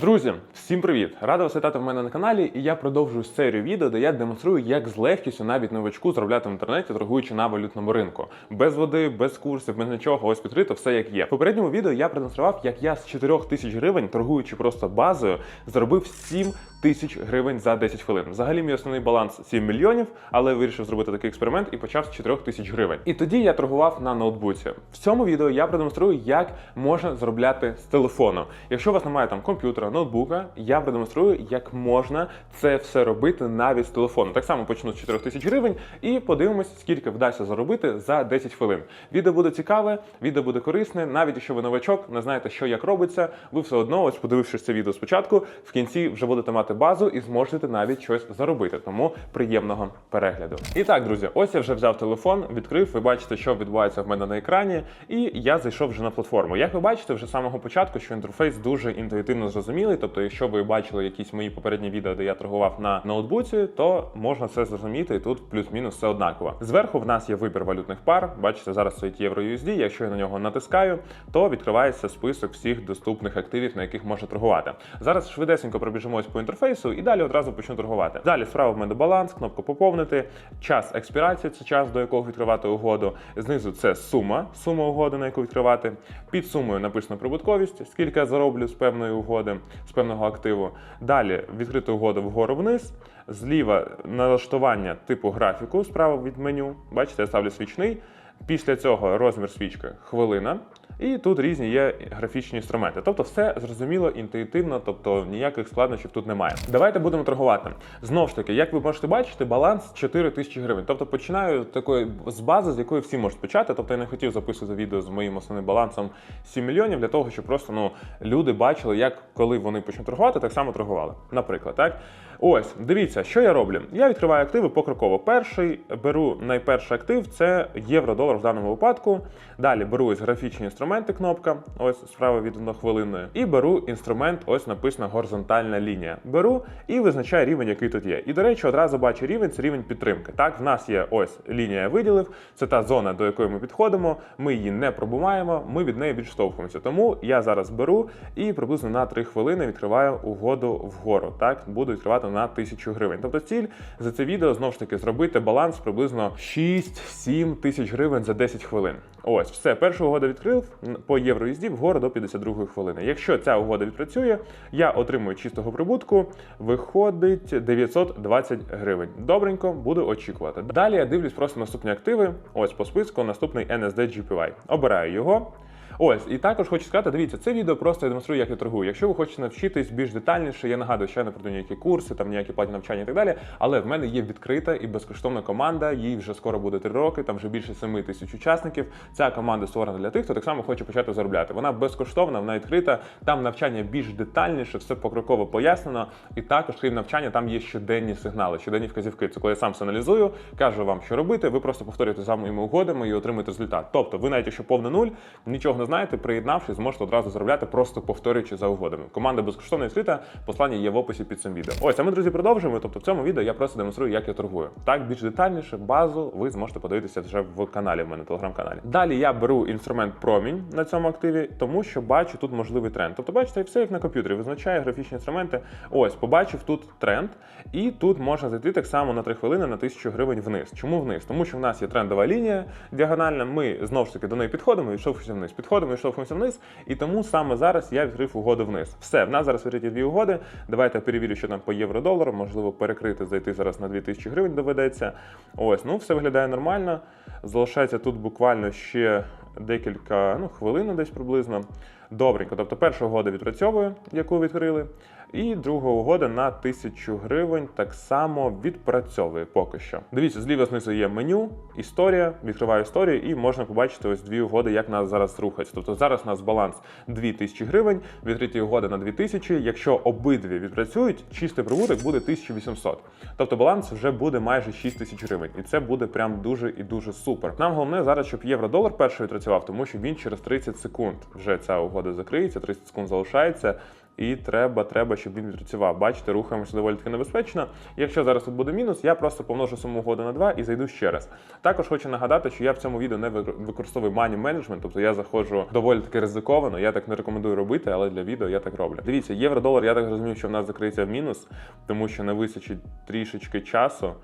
Друзі, всім привіт! Рада вас вітати в мене на каналі, і я продовжую серію відео, де я демонструю, як з легкістю навіть новачку заробляти в інтернеті, торгуючи на валютному ринку. Без води, без курсів, без нічого, ось відкрито, все як є. В попередньому відео я продемонстрував, як я з 4 тисяч гривень, торгуючи просто базою, заробив 7 тисяч гривень за 10 хвилин. Взагалі мій основний баланс 7 мільйонів, але вирішив зробити такий експеримент і почав з 4 тисяч гривень. І тоді я торгував на ноутбуці. В цьому відео я продемонструю, як можна заробляти з телефону. Якщо у вас немає там комп'ютера, ноутбука, я продемонструю, як можна це все робити навіть з телефону. Так само почну з 4 тисяч гривень і подивимось, скільки вдасться заробити за 10 хвилин. Відео буде цікаве, відео буде корисне. Навіть якщо ви новачок, не знаєте, що як робиться, ви все одно, ось подивившись це відео спочатку, в кінці вже будете мати базу і зможете навіть щось заробити. Тому приємного перегляду. І так, друзі, ось я вже взяв телефон, відкрив. Ви бачите, що відбувається в мене на екрані, і я зайшов вже на платформу. Як ви бачите, вже з самого початку, що інтерфейс дуже інтуїтивно зрозумілий. Тобто, якщо ви бачили якісь мої попередні відео, де я торгував на ноутбуці, то можна це зрозуміти, і тут плюс-мінус все однаково. Зверху в нас є вибір валютних пар. Бачите, зараз стоїть євро USD. Якщо я на нього натискаю, то відкривається список всіх доступних активів, на яких можна торгувати. Зараз швидесенько пробіжимось по інтерфейсу і далі одразу почну торгувати. Далі справа в мене баланс, кнопка поповнити, час експірації це час, до якого відкривати угоду. Знизу це сума, сума угоди, на яку відкривати. Під сумою написано прибутковість, скільки я зароблю з певної угоди, з певного активу. Далі відкрити угоду вгору вниз. Зліва налаштування типу графіку справа від меню. Бачите, я ставлю свічний. Після цього розмір свічки хвилина. І тут різні є графічні інструменти. Тобто все зрозуміло, інтуїтивно, тобто ніяких складнощів тут немає. Давайте будемо торгувати. Знову ж таки, як ви можете бачити, баланс 4 тисячі гривень. Тобто починаю такої з бази, з якої всі можуть почати. Тобто я не хотів записувати відео з моїм основним балансом 7 мільйонів для того, щоб просто ну люди бачили, як коли вони почнуть торгувати, так само торгували. Наприклад, так. Ось, дивіться, що я роблю. Я відкриваю активи покроково. Перший беру найперший актив це євро-долар в даному випадку. Далі беру ось графічні інструменти, кнопка, ось справа від однохвилинної. І беру інструмент, ось написано горизонтальна лінія. Беру і визначаю рівень, який тут є. І, до речі, одразу бачу рівень, це рівень підтримки. Так, в нас є ось лінія я виділив, це та зона, до якої ми підходимо. Ми її не пробуваємо, ми від неї відштовхуємося. Тому я зараз беру і приблизно на 3 хвилини відкриваю угоду вгору. Так, буду відкривати на 1000 гривень. Тобто ціль за це відео знову ж таки зробити баланс приблизно 6-7 тисяч гривень за 10 хвилин. Ось, все, перша угода відкрив по євроїзді вгору до 52 хвилини. Якщо ця угода відпрацює, я отримую чистого прибутку, виходить 920 гривень. Добренько, буду очікувати. Далі я дивлюсь просто наступні активи. Ось по списку наступний NSD GPY. Обираю його. Ось, і також хочу сказати, дивіться, це відео просто я демонструю, як я торгую. Якщо ви хочете навчитись більш детальніше, я нагадую, що я не продаю ніякі курси, там ніякі платні навчання і так далі. Але в мене є відкрита і безкоштовна команда. Їй вже скоро буде 3 роки, там вже більше 7 тисяч учасників. Ця команда створена для тих, хто так само хоче почати заробляти. Вона безкоштовна, вона відкрита. Там навчання більш детальніше, все покроково пояснено. І також, крім навчання, там є щоденні сигнали, щоденні вказівки. Це коли я сам все аналізую, кажу вам, що робити. Ви просто повторюєте за моїми угодами і отримуєте результат. Тобто, ви навіть якщо повний нуль, нічого не знаєте, приєднавшись, зможете одразу заробляти, просто повторюючи за угодами. Команда безкоштовно відкрита, послання є в описі під цим відео. Ось, а ми, друзі, продовжуємо. Тобто в цьому відео я просто демонструю, як я торгую. Так, більш детальніше, базу ви зможете подивитися вже в каналі, в мене телеграм-каналі. Далі я беру інструмент промінь на цьому активі, тому що бачу тут можливий тренд. Тобто, бачите, все як на комп'ютері, визначає графічні інструменти. Ось, побачив тут тренд, і тут можна зайти так само на 3 хвилини на 1000 гривень вниз. Чому вниз? Тому що в нас є трендова лінія діагональна. Ми знову ж таки до неї підходимо, відштовхуємося вниз. Підходимо, відштовхуємося вниз. І тому саме зараз я відкрив угоду вниз. Все, в нас зараз відкриті дві угоди. Давайте перевірю, що там по євро-долару. Можливо, перекрити, зайти зараз на 2000 гривень доведеться. Ось, ну все виглядає нормально. Залишається тут буквально ще декілька ну, хвилин десь приблизно. Добренько. Тобто перша угода відпрацьовує, яку відкрили. І друга угода на 1000 гривень так само відпрацьовує поки що. Дивіться, зліва знизу є меню, історія, відкриваю історію, і можна побачити ось дві угоди, як нас зараз рухається. Тобто зараз у нас баланс 2000 гривень, відкриті угоди на 2000. Якщо обидві відпрацюють, чистий прибуток буде 1800. Тобто баланс вже буде майже 6000 гривень. І це буде прям дуже і дуже супер. Нам головне зараз, щоб євро-долар перший відпрацював, тому що він через 30 секунд вже ця угода закриється, 30 секунд залишається. І треба, треба, щоб він відпрацював. Бачите, рухаємося доволі таки небезпечно. Якщо зараз тут буде мінус, я просто помножу суму угоди на 2 і зайду ще раз. Також хочу нагадати, що я в цьому відео не використовую мані менеджмент, тобто я заходжу доволі таки ризиковано. Я так не рекомендую робити, але для відео я так роблю. Дивіться, євро-долар, я так розумію, що в нас закриється в мінус, тому що не вистачить трішечки часу.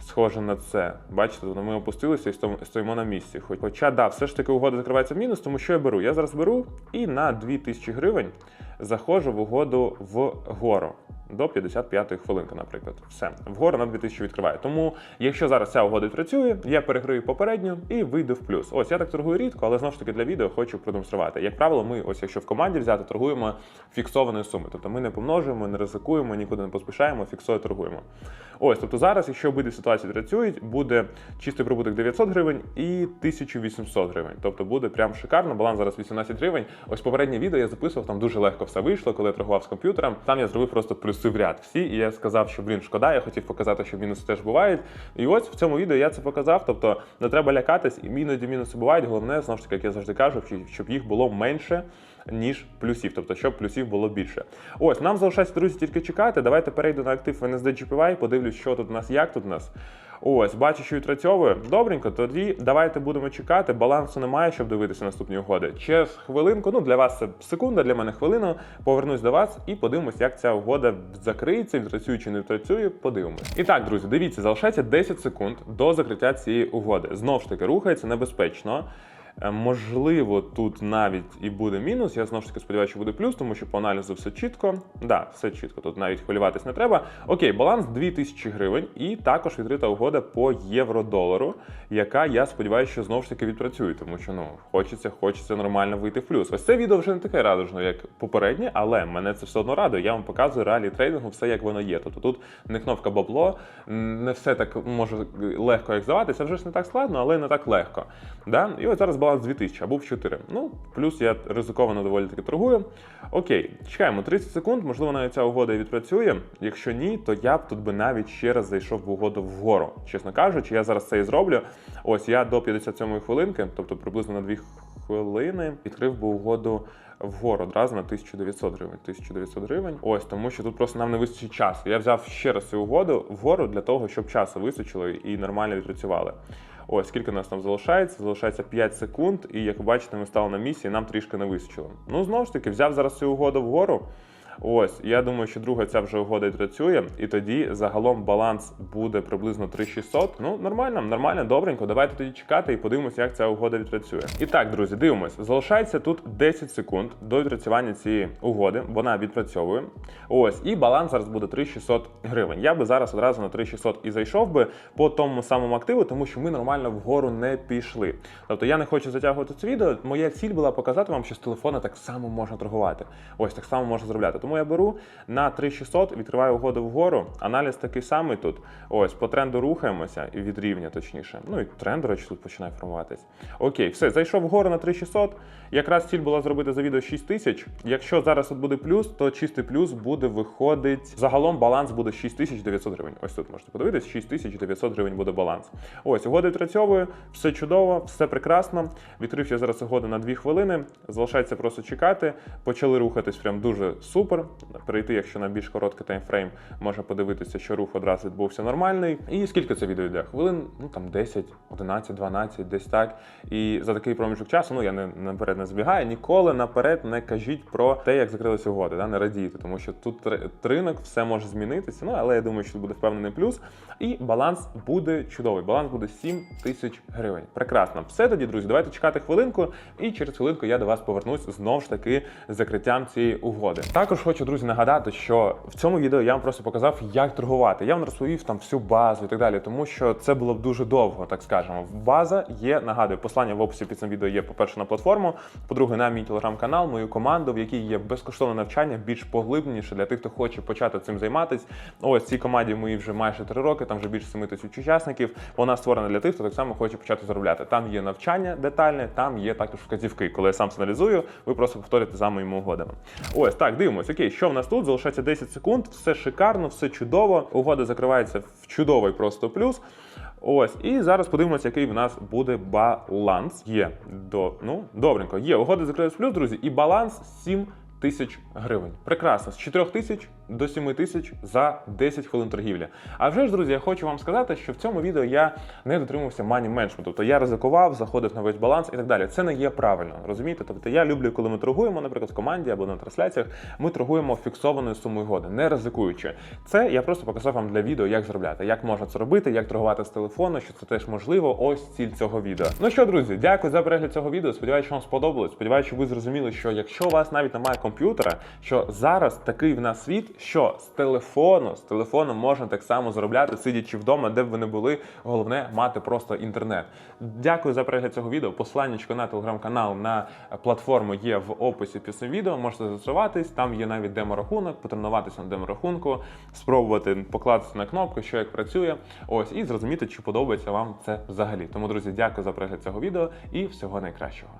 Схоже на це. Бачите, ми опустилися і стоїмо на місці. Хоч- Хоча, да, все ж таки угода закривається в мінус, тому що я беру? Я зараз беру і на 2000 гривень заходжу в угоду вгору. До 55-ї хвилинки, наприклад. Все, вгору на 2000 відкриваю. Тому, якщо зараз ця угода працює, я переграю попередню і вийду в плюс. Ось я так торгую рідко, але знову ж таки для відео хочу продемонструвати. Як правило, ми, ось якщо в команді взяти, торгуємо фіксованою сумою. Тобто ми не помножуємо, не ризикуємо, нікуди не поспішаємо, фіксою торгуємо. Ось, тобто зараз, якщо обидві ситуації працюють, буде чистий прибуток 900 гривень і 1800 гривень. Тобто буде прям шикарно. Баланс зараз 18 гривень. Ось попереднє відео я записував, там дуже легко все вийшло, коли я торгував з комп'ютером. Там я зробив просто плюси в ряд всі, і я сказав, що блін, шкода, я хотів показати, що мінуси теж бувають. І ось в цьому відео я це показав. Тобто не треба лякатись, і іноді мінуси бувають. Головне, знову ж таки, як я завжди кажу, щоб- їх було менше. Ніж плюсів, тобто щоб плюсів було більше. Ось нам залишається, друзі, тільки чекати. Давайте перейду на актив NSD GPY, подивлюсь, що тут у нас, як тут у нас. Ось, бачу, що відпрацьовує. Добренько, тоді давайте будемо чекати. Балансу немає, щоб дивитися наступні угоди. Через хвилинку, ну для вас це секунда, для мене хвилину. Повернусь до вас і подивимось, як ця угода закриється, відпрацює чи не відпрацює. Подивимось. І так, друзі, дивіться, залишається 10 секунд до закриття цієї угоди. Знову ж таки, рухається небезпечно. Е, Можливо, тут навіть і буде мінус. Я знову ж таки сподіваюся, що буде плюс, тому що по аналізу все чітко. Да, все чітко. Тут навіть хвилюватись не треба. Окей, баланс 2000 гривень, і також відкрита угода по євро-долару, яка я сподіваюся, що знову ж таки відпрацює, тому що ну хочеться, хочеться нормально вийти в плюс. Ось це відео вже не таке радужно, як попереднє, але мене це все одно радує. Я вам показую реалії трейдингу, все як воно є. Тобто тут не кнопка бабло, не все так може легко як здаватися. Вже ж не так складно, але не так легко. Да? І ось зараз баланс 2000 а був 4. Ну, плюс я ризиковано доволі таки торгую. Окей, чекаємо 30 секунд, можливо, навіть ця угода відпрацює. Якщо ні, то я б тут би навіть ще раз зайшов в угоду вгору. Чесно кажучи, я зараз це і зроблю. Ось я до 57 хвилинки, тобто приблизно на 2 хвилини, відкрив би угоду вгору одразу на 1900 гривень. 1900 гривень. Ось тому, що тут просто нам не вистачить часу. Я взяв ще раз цю угоду вгору для того, щоб часу вистачило і нормально відпрацювали. Ось скільки у нас там залишається? Залишається 5 секунд, і як ви бачите, ми стали на місці, і нам трішки не вистачило. Ну знову ж таки, взяв зараз цю угоду вгору. Ось, я думаю, що друга ця вже угода і працює, і тоді загалом баланс буде приблизно 3600. Ну, нормально, нормально, добренько. Давайте тоді чекати і подивимося, як ця угода відпрацює. І так, друзі, дивимось. Залишається тут 10 секунд до відпрацювання цієї угоди. Вона відпрацьовує. Ось, і баланс зараз буде 3600 гривень. Я би зараз одразу на 3600 і зайшов би по тому самому активу, тому що ми нормально вгору не пішли. Тобто я не хочу затягувати це відео. Моя ціль була показати вам, що з телефона так само можна торгувати. Ось так само можна заробляти. Тому я беру на 3600, відкриваю угоду вгору. Аналіз такий самий тут. Ось по тренду рухаємося і від рівня, точніше. Ну і тренд, речі, тут починає формуватись. Окей, все, зайшов вгору на 3600. Якраз ціль була зробити за відео 6000. Якщо зараз тут буде плюс, то чистий плюс буде виходить. Загалом баланс буде 6900 гривень. Ось тут можете подивитись, 6900 гривень буде баланс. Ось угода відпрацьовує, все чудово, все прекрасно. Відкрив я зараз угоду на 2 хвилини. Залишається просто чекати. Почали рухатись прям дуже супер. Перейти, якщо на більш короткий таймфрейм, можна подивитися, що рух одразу відбувся нормальний. І скільки це відео йде? Хвилин, ну там 10, 11, 12, десь так. І за такий проміжок часу, ну я не наперед не збігаю. Ніколи наперед не кажіть про те, як закрилися угоди, да? не радійте, тому що тут ри- ринок, все може змінитися. Ну але я думаю, що тут буде впевнений плюс. І баланс буде чудовий. Баланс буде 7 тисяч гривень. Прекрасно. Все тоді, друзі, давайте чекати хвилинку, і через хвилинку я до вас повернусь знову ж таки з закриттям цієї угоди. Також хочу, друзі, нагадати, що в цьому відео я вам просто показав, як торгувати. Я вам розповів там всю базу і так далі, тому що це було б дуже довго, так скажемо. База є, нагадую, послання в описі під цим відео є, по-перше, на платформу, по-друге, на мій телеграм-канал, мою команду, в якій є безкоштовне навчання, більш поглибленіше для тих, хто хоче почати цим займатися. Ось цій команді мої вже майже три роки, там вже більше 7 тисяч учасників. Вона створена для тих, хто так само хоче почати заробляти. Там є навчання детальне, там є також вказівки. Коли я сам це аналізую, ви просто повторюєте за моїми угодами. Ось так, дивимось. Окей, що в нас тут? Залишається 10 секунд, все шикарно, все чудово. Угода закривається в чудовий просто плюс. Ось, і зараз подивимося, який в нас буде баланс. Є до ну добренько. Є угода закривається в плюс, друзі, і баланс 7 тисяч гривень. Прекрасно, з 4 тисяч до 7 тисяч за 10 хвилин торгівлі. А вже ж, друзі, я хочу вам сказати, що в цьому відео я не дотримувався мані менеджменту. Тобто я ризикував, заходив на весь баланс і так далі. Це не є правильно, розумієте? Тобто я люблю, коли ми торгуємо, наприклад, в команді або на трансляціях, ми торгуємо фіксованою сумою годи, не ризикуючи. Це я просто показав вам для відео, як зробляти, як можна це робити, як торгувати з телефону, що це теж можливо. Ось ціль цього відео. Ну що, друзі, дякую за перегляд цього відео. Сподіваюся, що вам сподобалось. Сподіваюся, що ви зрозуміли, що якщо у вас навіть немає комп'ютера, що зараз такий в нас світ, що з телефону, з телефону можна так само заробляти, сидячи вдома, де б ви не були. Головне мати просто інтернет. Дякую за перегляд цього відео. Посиланнячко на телеграм-канал на платформу є в описі під цим відео. Можете зареєструватись. Там є навіть демо-рахунок, потренуватися на демо-рахунку, спробувати покласти на кнопку, що як працює. Ось і зрозуміти, чи подобається вам це взагалі. Тому, друзі, дякую за перегляд цього відео і всього найкращого.